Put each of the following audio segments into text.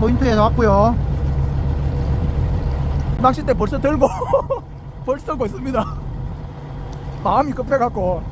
포인트에 나왔고요. 낚싯대 벌써 들고 벌써 고 있습니다. 마음이 급해갖고.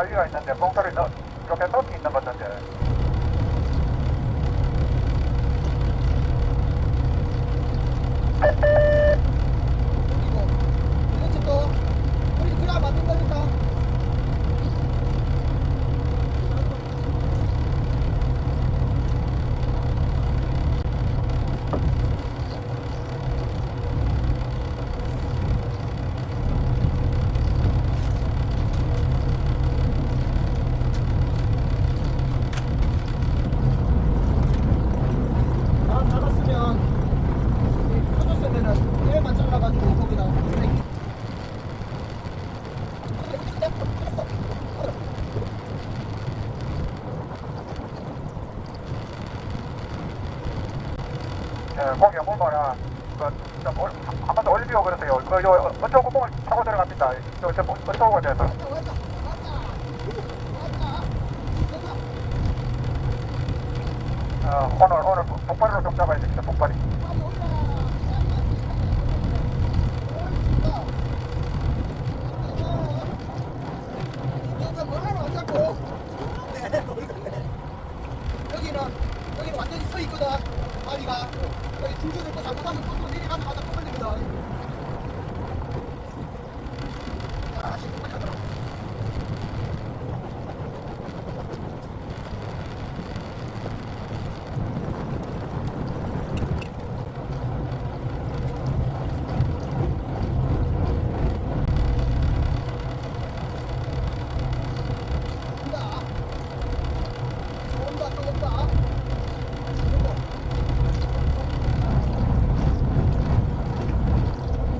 아이가 있는데 봉투를 넣, 이렇게 넣기 있는 것 같은 데. 공이 보거나 한번더 올리고 그러세요. 그, 요, 어, 어쩌고 공을 타고 들어갑니다. 저, 저, 뭐, 어쩌고 돼서. 어, 오늘, 오늘 폭발로 좀 잡아야 됩니다, 폭발이. 여기는 여기는 완전히 서 있구나. 다리가 여기 줄줄 고 잘못하면 또 내려가면 가다 또 걸립니다. 아, 신고하자, 그럼. 온다. 온다, 또 온다. 요거.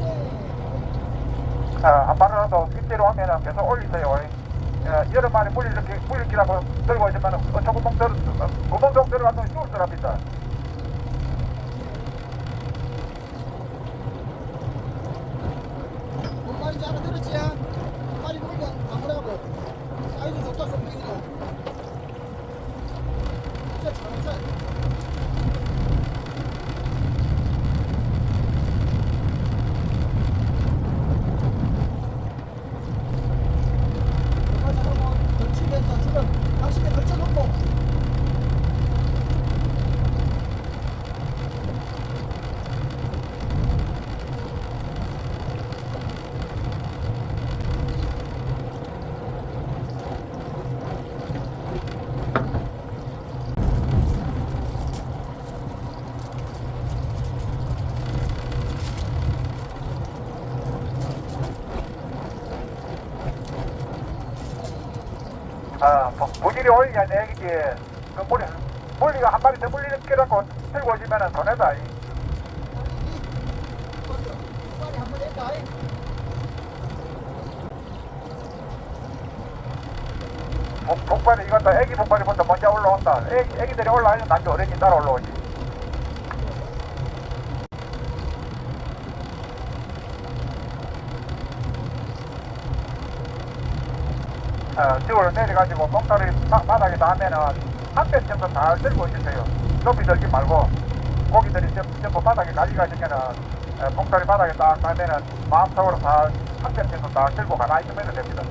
어, 한 발이라도 빗대로 하면은 계속 올리세요. 어, 여름 만에 물 이렇게 물 이렇게라고 들고 있으면 어처 구멍 들어 어, 구멍 좀 들어가서 죽을 사람입니다. 뭔 말인지 알아들었지? 빨리 보면 가보라고. 사이즈 좋다, 손뱅이도. 진짜 잘못해. 가자고 걸치면서 지금 낚싯대 걸쳐놓고 아, 뭐, 무질이 올려야 내기지. 그 물이 물리가 한 마리 더 물리는 게라고 들고 오시면은 해봐. 복- 복발이 이것도 애기 복발이 먼저 먼저 올라온다. 애기, 애기들이 올라오면 나중에 어른이 따라 올라오지. 어, 지구로 내려가지고 똥다리 바, 바닥에 닿으면은 한 배 정도 다 들고 있으세요. 높이 들지 말고 고기들이 전- 전부 바닥에 가져가시면은 어, 똥다리 바닥에 딱 닿으면은 마음속으로 다한배 정도 다 들고 가만히 있으면 됩니다.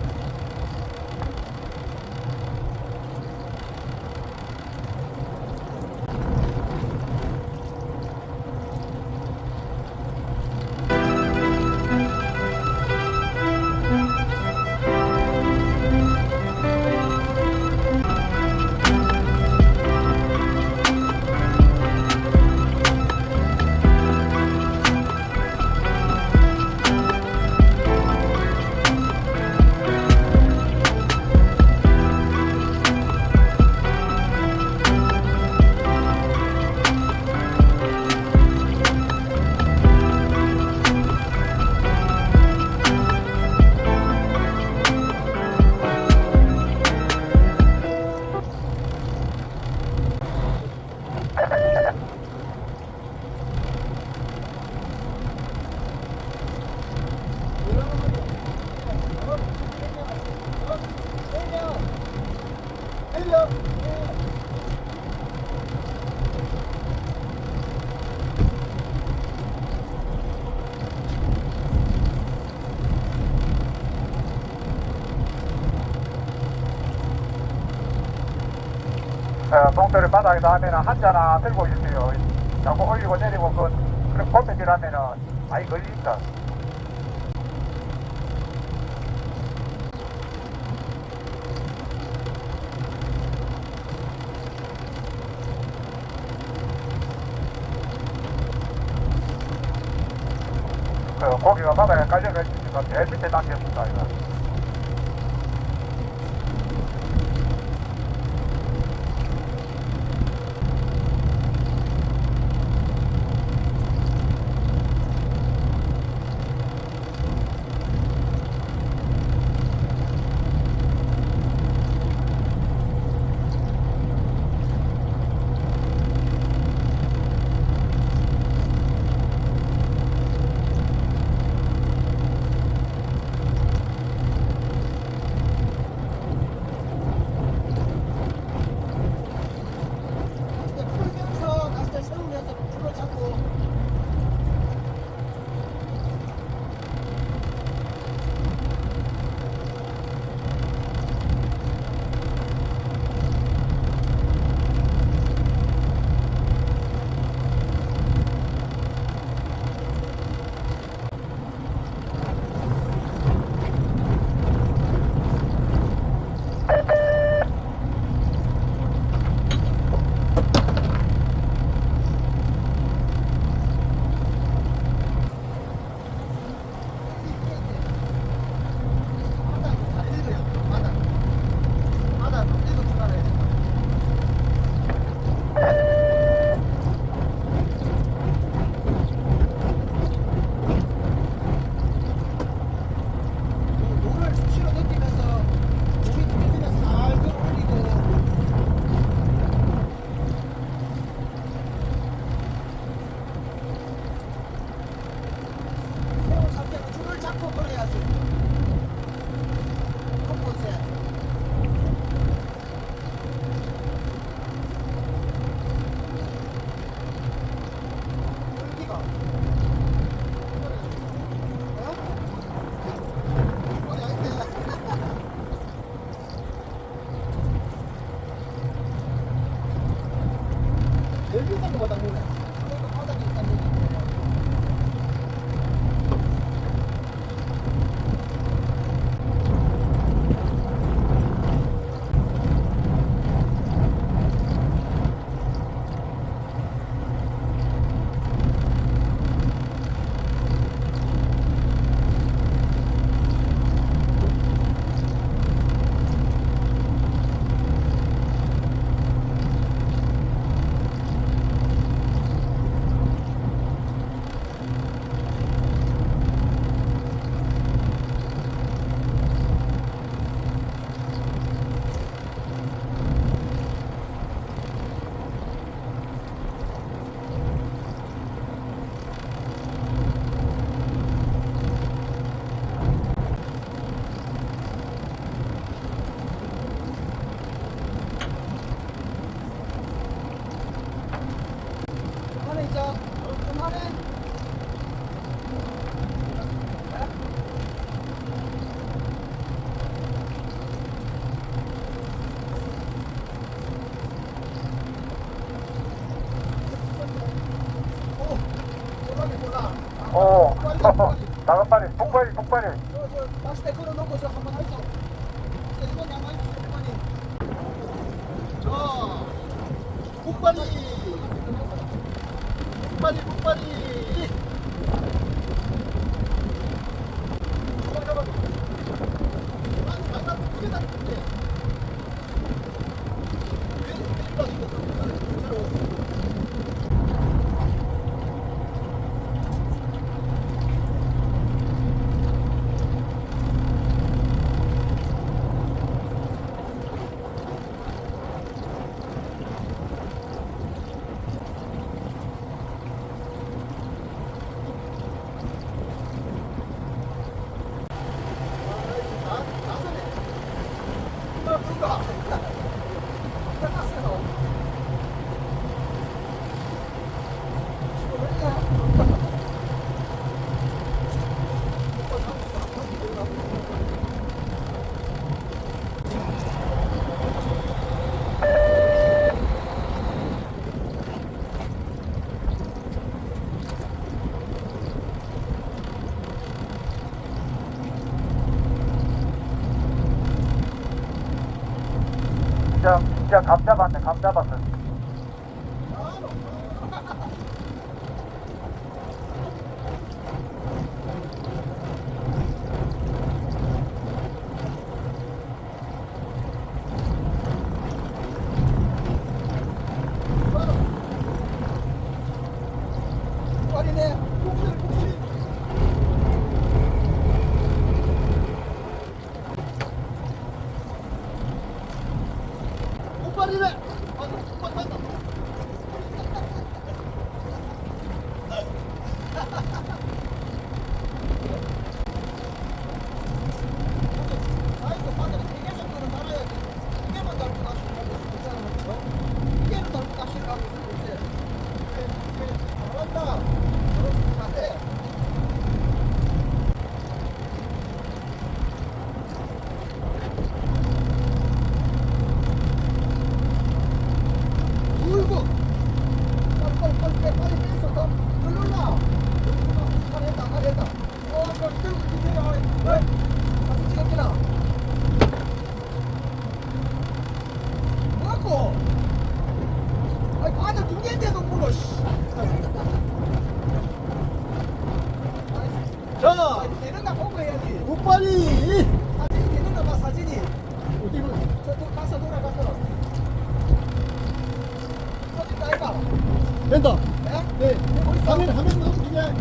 어, 봉돌을 바닥에 닿으면 한자나 들고 있어요. 자꾸 올리고 내리고 그, 그런 골배질 하면은 많이 걸리니까. 그 고기가 바닥에 깔려가 있으니까 제일 밑에 당겼습니다. 폭발이, 폭발이. 저, 저, 낚싯대 걸어놓 오빠리. 사진이 되는가 봐, 사진이. 어디 보 저쪽 가서 돌아가서. 사진 나이가. 된다. 네? 네. 뭐 있어? 화면 화면 나오고 그냥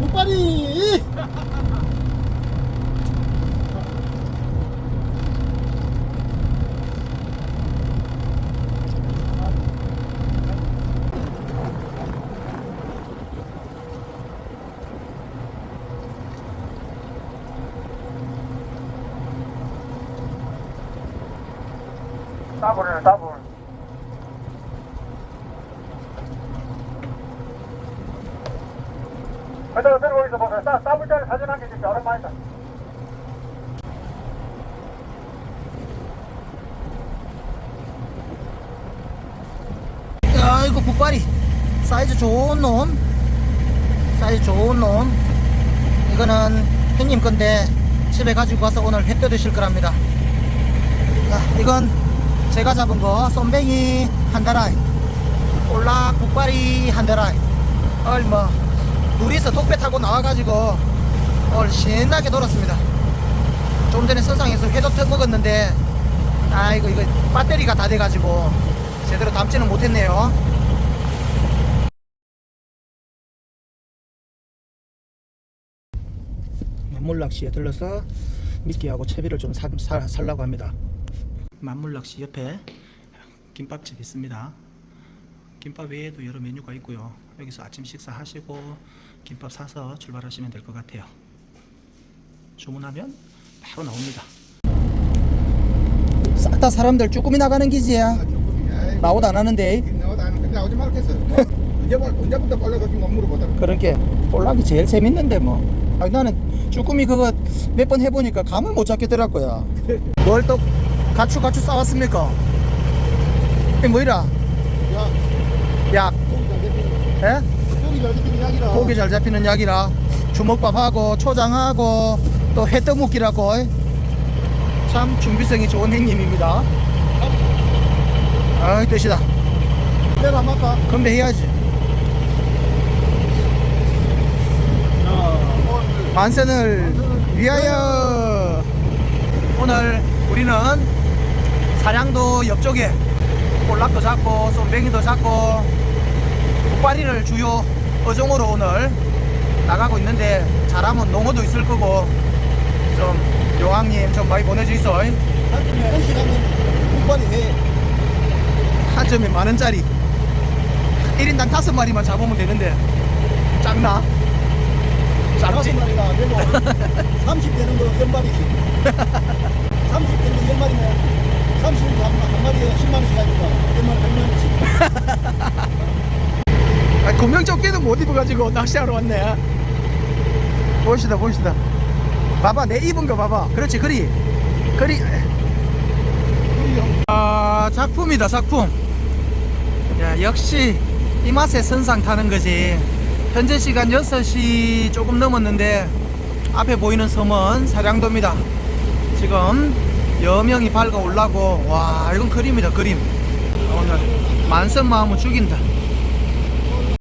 목발이. 그대로 들고 있어 보세요. 따, 따블짜리 사진 한개 찍자. 오랜만이다. 야, 이거 북발이. 사이즈 좋은 놈. 사이즈 좋은 놈. 이거는 형님 건데 집에 가지고 가서 오늘 회 떠드실 거랍니다. 자, 이건 제가 잡은 거 쏨뱅이 한 다라이. 올락 북발이 한 다라이. 얼 뭐, 둘이서 독배 타고 나와가지고 오늘 신나게 놀았습니다. 좀 전에 선상에서 회도 터 먹었는데 아이고 이거 배터리가 다 돼가지고 제대로 담지는 못했네요. 만물낚시에 들러서 미끼하고 채비를 좀 사, 사, 살라고 합니다. 만물낚시 옆에 김밥집 있습니다. 김밥 외에도 여러 메뉴가 있고요. 여기서 아침 식사 하시고 김밥 사서 출발하시면 될 것 같아요. 주문하면 바로 나옵니다. 싹 다 사람들 쭈꾸미 나가는 기지야. 나오도 안 하는데. 나오다 안 근데 나오지 말겠어. 언제 언제부터 빨라가지고 물어보다. 그렇게 볼락이 제일 재밌는데 뭐 아, 나는 쭈꾸미 그거 몇 번 해보니까 감을 못 잡겠더라고요 뭘 또 가추 가추 싸왔습니까? 이 뭐이라? 야, 약 고기 잘 잡히는 예? 고기 잘 잡히는 약이라. 고기 잘 잡히는 약이라 주먹밥하고 초장하고 또 해떡볶이라고 참 준비성이 좋은 행님입니다 아이 뜻이다 내가 안 맞까? 건배 해야지 자, 만선을 위하여 오늘 우리는 사량도 옆쪽에 볼락도 잡고 쏨뱅이도 잡고 북바리를 주요 어종으로 오늘 나가고 있는데 잘하면 농어도 있을 거고 좀 용왕님 좀 많이 보내주이소 한 점에 점에 만 원짜리 1인당 다섯 마리만 잡으면 되는데 작나? 작지? 마리가 되고 30 되는 거 연말이지. 30 되는 거 연말이면 30 한, 한 마리에 10만 원씩 하니까 연말 100만 원씩. 아, 구명조끼도 못 입어가지고 낚시하러 왔네. 보시다, 보시다. 봐봐, 내 입은 거 봐봐. 그렇지, 그리. 그리. 아, 작품이다, 작품. 야, 역시 이 맛에 선상 타는 거지. 현재 시간 6시 조금 넘었는데 앞에 보이는 섬은 사량도입니다. 지금 여명이 밝아 올라고 와, 이건 그림이다, 그림. 오늘 만선 마음은 죽인다.